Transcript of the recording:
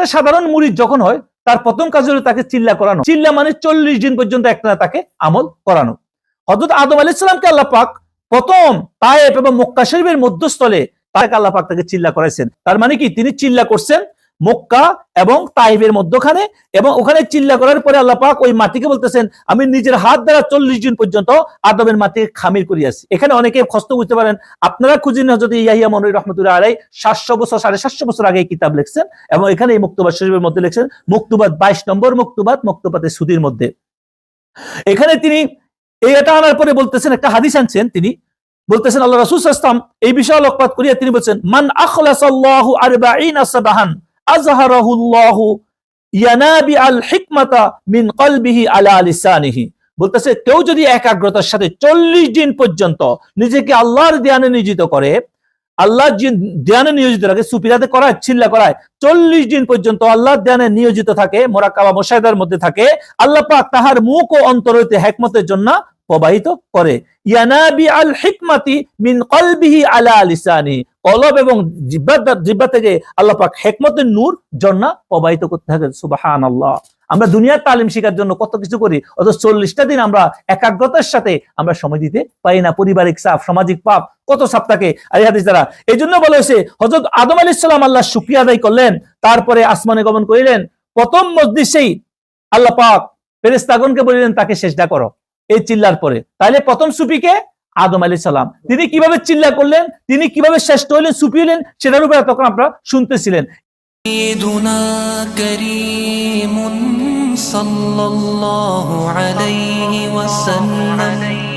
একটা সাধারণ মুড়ির যখন হয়, তার প্রথম কাজ হলো তাকে চিল্লা করানো। চিল্লা মানে চল্লিশ দিন পর্যন্ত একটা তাকে আমল করানো। হজরত আদম আলি ইসলামকে আল্লাহ পাক প্রথম তায়েব এবং মক্কা শরীফের মধ্যস্থলে তাকে আল্লাহ পাক তাকে চিল্লা করাইছেন। তার মানে কি? তিনি চিল্লা করছেন মক্কা এবং তাইবের মধ্যখানে এবং ওখানে চিল্লা করার পরে আল্লাহ পাক ওই মাটিকে বলতেছেন, আমি নিজের হাত দ্বারা চল্লিশ দিন পর্যন্ত আদমের মাটিকে খামির করিয়াছি এখানে অনেকে খস্ত বুঝতে পারেন, আপনারা খুঁজে নিয়ে যদি ইয়াহিয়া মনুর রহমতুল্লাহ আলাই সাতশো বছর, সাড়ে সাতশো বছর আগে কিতাব লিখছেন এবং এখানে এই মুক্তবাদ শরীফের মধ্যে লিখছেন, মুক্তবাদ বাইশ নম্বর মুক্তবাদ মুক্তবাদের সুদির মধ্যে। এখানে তিনি এই এটা আনার পরে বলতেছেন, একটা হাদিস আনছেন তিনি, বলতেছেন, আল্লাহ রাসূল ওয়াসাল্লাম এই বিষয়ে আলোকপাত করিয়া তিনি বলছেন, মান আখলাসাল্লাহু আরবাঈনা সাবাহান। আজহারাহুল্লাহু ইয়ানাবি আল হিকমাতা মিন কলবিহি আলা বলতেছে, কেউ যদি একাগ্রতার সাথে চল্লিশ দিন পর্যন্ত নিজেকে আল্লাহর ধ্যানে নিয়োজিত করে, আল্লাহর যে ধ্যানে নিয়োজিত রাখে সুপিরাতে করায় চিল্লা করায়, চল্লিশ দিন পর্যন্ত আল্লাহর ধ্যানে নিয়োজিত থাকে মোরাকাবা মোশাহেদার মধ্যে থাকে, আল্লাহ পাক তাহার মুখ ও অন্তর হইতে হেকমতের জন্য প্রবাহিত করে। ইয়ানাবি আল হিকমাতি মিন কলবিহি আলা কলব এবং জিব্বা থেকে হেকমতের নূর জন্না প্রবাহিত করতে থাকে সুবাহান আল্লাহ আমরা দুনিয়ার তালিম জন্য কত কিছু করি চল্লিশটা দিন আমরা একাগ্রতার সাথে আমরা সময় দিতে পারি না। পারিবারিক চাপ, সামাজিক পাপ, কত চাপ থাকে। আর দ্বারা এই জন্য বলা হয়েছে হজরত আদম আলী সাল্লাম আল্লাহ শুক্রিয়া আদায় করলেন, তারপরে আসমানে গমন করিলেন। প্রথম মসজিষেই আল্লাহ পাক ফেরেস্তাগনকে বলিলেন, তাকে সেজদা করো। এই চিল্লার পরে তাহলে প্রথম সুফিকে আদম আলী সালাম তিনি কিভাবে চিল্লা করলেন তিনি কিভাবে শ্রেষ্ঠ হইলেন সুফি হইলেন সেটার উপরে তখন আপনারা শুনতেছিলেন سيدنا كريم صلى الله عليه وسلم